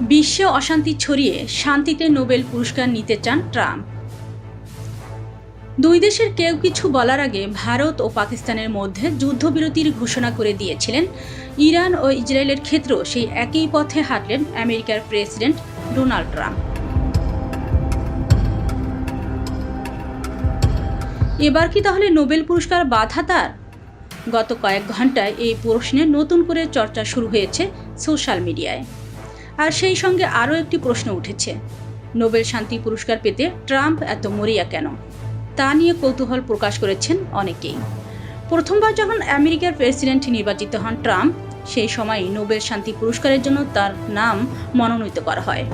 বিশ্বে অশান্তি ছড়িয়ে শান্তিতে নোবেল পুরস্কার নিতে চান ট্রাম্প। দুই দেশের কেউ কিছু বলার আগে ভারত ও পাকিস্তানের মধ্যে যুদ্ধবিরতির ঘোষণা করে দিয়েছিলেন। ইরান ও ইসরায়েলের ক্ষেত্রেও সেই একই পথে হাঁটলেন আমেরিকার প্রেসিডেন্ট ডোনাল্ড ট্রাম্প। এবার কি তাহলে নোবেল পুরস্কার বাধা তার? গত কয়েক ঘন্টায় এই প্রশ্নে নতুন করে চর্চা শুরু হয়েছে সোশ্যাল মিডিয়ায়। আর সেই সঙ্গে আরও একটি প্রশ্ন উঠেছে। নোবেল শান্তি পুরস্কার পেতে ট্রাম্প এত মরিয়া কেন? তা নিয়ে কৌতূহল প্রকাশ করেছেন অনেকেই। প্রথমবার যখন আমেরিকার প্রেসিডেন্ট নির্বাচিত হন ট্রাম্প, সেই সময় নোবেল শান্তি পুরস্কারের জন্য তার নাম মনোনীত করা হয়।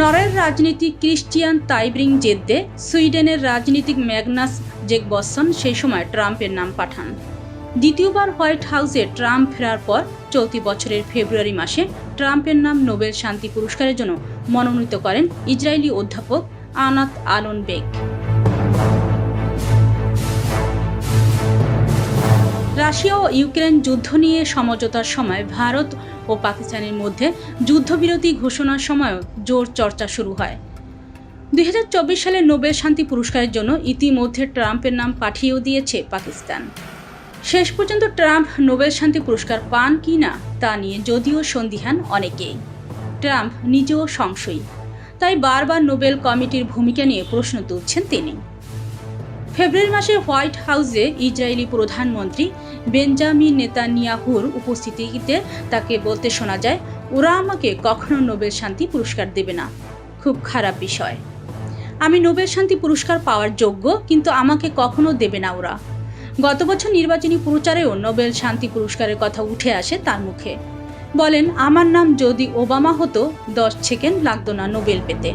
নরের রাজনীতিক ক্রিস্টিয়ান তাইব্রিং জেদ্দে, সুইডেনের রাজনীতিক ম্যাগনাস জেকবসন সেই সময় ট্রাম্পের নাম পাঠান। দ্বিতীয়বার হোয়াইট হাউসে ট্রাম্প ফেরার পর চলতি বছরের ফেব্রুয়ারি মাসে ট্রাম্পের নাম নোবেল শান্তি পুরস্কারের জন্য মনোনীত করেন ইসরায়েলি অধ্যাপক আনাত আলন বেগ। রাশিয়া ও ইউক্রেন যুদ্ধ নিয়ে সমঝোতার সময় ভারত ও পাকিস্তানের মধ্যে যুদ্ধবিরতি ঘোষণার সময়ও জোর চর্চা শুরু হয়। দুই হাজার চব্বিশ সালে নোবেল শান্তি পুরস্কারের জন্য ইতিমধ্যে ট্রাম্পের নাম পাঠিয়েও দিয়েছে পাকিস্তান। শেষ পর্যন্ত ট্রাম্প নোবেল শান্তি পুরস্কার পান কি না তা নিয়ে যদিও সন্দিহান অনেকেই। ট্রাম্প নিজেও সংশয়ী। তাই বারবার নোবেল কমিটির ভূমিকা নিয়ে প্রশ্ন তুলছেন তিনি। ফেব্রুয়ারি মাসে হোয়াইট হাউসে ইসরায়েলি প্রধানমন্ত্রী বেঞ্জামিন নেতানিয়াহুর উপস্থিতিতে তাকে বলতে শোনা যায়, ওরা আমাকে কখনো নোবেল শান্তি পুরস্কার দেবে না। খুব খারাপ বিষয়। আমি নোবেল শান্তি পুরস্কার পাওয়ার যোগ্য, কিন্তু আমাকে কখনো দেবে না ওরা। গত বছর নির্বাচনী প্রচারেও নোবেল শান্তি পুরস্কারের কথা উঠে আসে তার মুখে। বলেন, আমার নাম যদি ওবামা হতো, দশ সেকেন্ড লাগতো না নোবেল পেতে।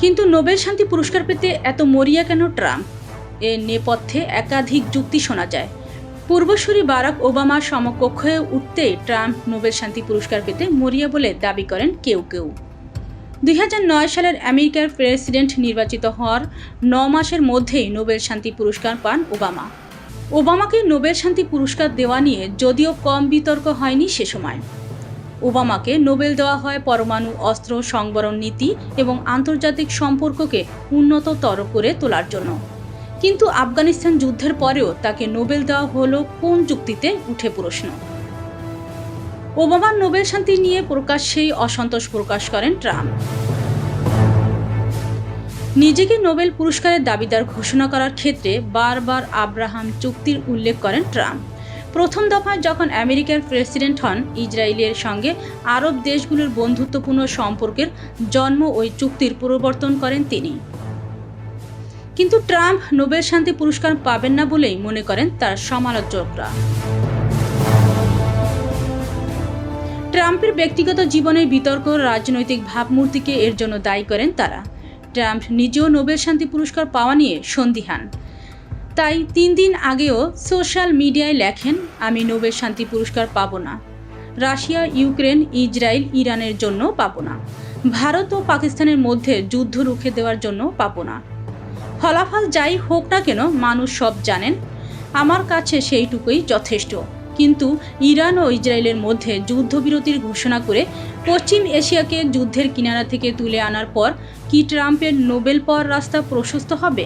কিন্তু নোবেল শান্তি পুরস্কার পেতে এত মরিয়া কেন ট্রাম্প? এর নেপথ্যে একাধিক যুক্তি শোনা যায়। পূর্বসূরি বারাক ওবামার সমকক্ষ হয়ে উঠতেই ট্রাম্প নোবেল শান্তি পুরস্কার পেতে মরিয়া বলে দাবি করেন কেউ কেউ। দুই হাজার নয় সালের আমেরিকার প্রেসিডেন্ট নির্বাচিত হওয়ার ন মাসের মধ্যেই নোবেল শান্তি পুরস্কার পান ওবামা। ওবামাকে নোবেল শান্তি পুরস্কার দেওয়া নিয়ে যদিও কম বিতর্ক হয়নি সে সময়। ওবামাকে নোবেল দেওয়া হয় পরমাণু অস্ত্র সংবরণ নীতি এবং আন্তর্জাতিক সম্পর্ককে উন্নততর করে তোলার জন্য। কিন্তু আফগানিস্তান যুদ্ধের পরেও তাকে নোবেল দেওয়া হলো কোন যুক্তিতে উঠে প্রশ্ন। ওবামার নোবেল শান্তি নিয়ে প্রকাশ্যেই অসন্তোষ প্রকাশ করেন ট্রাম্প। নিজেকে নোবেল পুরস্কারের দাবিদার ঘোষণা করার ক্ষেত্রে বারবার আব্রাহাম চুক্তির উল্লেখ করেন ট্রাম্প। প্রথম দফায় যখন আমেরিকার প্রেসিডেন্ট হন, ইসরায়েলের সঙ্গে আরব দেশগুলোর বন্ধুত্বপূর্ণ সম্পর্কের জন্ম ওই চুক্তির পরিবর্তন করেন তিনি। কিন্তু ট্রাম্প নোবেল শান্তি পুরস্কার পাবেন না বলেই মনে করেন তার সমালোচকরা। ট্রাম্পের ব্যক্তিগত জীবনের বিতর্ক, রাজনৈতিক ভাবমূর্তিকে এর জন্য দায়ী করেন তারা। ট্রাম্প নিজেও নোবেল শান্তি পুরস্কার পাওয়া নিয়ে সন্দিহান। তাই তিন দিন আগেও সোশ্যাল মিডিয়ায় লেখেন, আমি নোবেল শান্তি পুরস্কার পাবো না। রাশিয়া, ইউক্রেন, ইসরায়েল, ইরানের জন্য পাবো না। ভারত ও পাকিস্তানের মধ্যে যুদ্ধ রুখে দেওয়ার জন্য পাবো না। ফলাফল যাই হোক না কেন, মানুষ সব জানেন, আমার কাছে সেইটুকুই যথেষ্ট। কিন্তু ইরান ও ইসরায়েলের মধ্যে যুদ্ধবিরতির ঘোষণা করে পশ্চিম এশিয়াকে যুদ্ধের কিনারা থেকে তুলে আনার পর কি ট্রাম্পের নোবেল পাওয়ার রাস্তা প্রশস্ত হবে?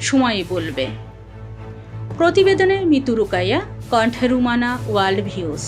সময় বলবে। প্রতিবেদনের মিতু রুকাইয়া কণ্ঠে রুমানা, ওয়ার্ল্ড ভিউজ।